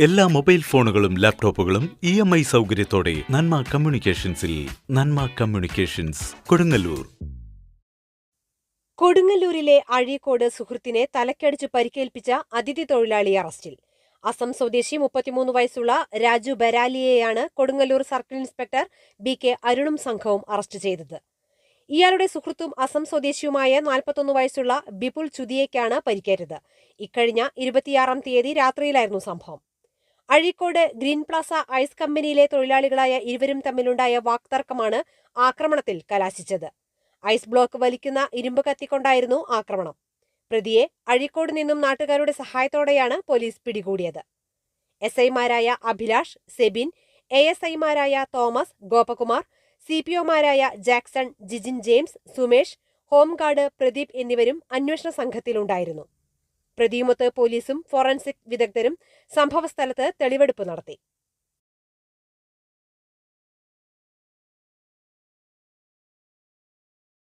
എല്ലാ മൊബൈൽ ഫോണുകളും ലാപ്ടോപ്പുകളും ഇ എം ഐ സൗകര്യത്തോടെ നന്മ കമ്മ്യൂണിക്കേഷൻസിൽ നന്മ കമ്മ്യൂണിക്കേഷൻസ് കൊടുങ്ങല്ലൂർ. കൊടുങ്ങല്ലൂരിലെ അഴീക്കോട് സുഹൃത്തിനെ തലക്കടിച്ച് പരിക്കേൽപ്പിച്ച അതിഥി തൊഴിലാളി അറസ്റ്റിൽ. അസം സ്വദേശി മുപ്പത്തിമൂന്ന് വയസ്സുള്ള Raju ബരാലിയെയാണ് Kodungallur circle inspector B K അരുണും സംഘവും അറസ്റ്റ് ചെയ്തത്. ഇയാളുടെ സുഹൃത്തും അസം സ്വദേശിയുമായ നാൽപ്പത്തൊന്ന് വയസ്സുള്ള ബിപുൽ ചുതിയേക്കാണ് പരിക്കേറ്റത്. ഇക്കഴിഞ്ഞ ഇരുപത്തിയാറാം തീയതി രാത്രിയിലായിരുന്നു സംഭവം. അഴീക്കോട് ഗ്രീൻ പ്ലാസ ഐസ് കമ്പനിയിലെ തൊഴിലാളികളായ ഇരുവരും തമ്മിലുണ്ടായ വാക്തർക്കമാണ് ആക്രമണത്തിൽ കലാശിച്ചത്. ഐസ് ബ്ലോക്ക് വലിക്കുന്ന ഇരുമ്പ് കത്തിക്കൊണ്ടായിരുന്നു ആക്രമണം. പ്രതിയെ അഴീക്കോട് നിന്നും നാട്ടുകാരുടെ സഹായത്തോടെയാണ് പോലീസ് പിടികൂടിയത്. എസ് ഐമാരായ അഭിലാഷ് സെബിൻ എ എസ് ഐമാരായ തോമസ് ഗോപകുമാർ സി പി ഒമാരായ Jackson Jijin James Sumesh home guard Pradeep എന്നിവരും അന്വേഷണ സംഘത്തിലുണ്ടായിരുന്നു. പ്രതിയുമൊത്ത് പോലീസും ഫോറൻസിക് വിദഗ്ധരും സംഭവസ്ഥലത്ത് തെളിവെടുപ്പ് നടത്തി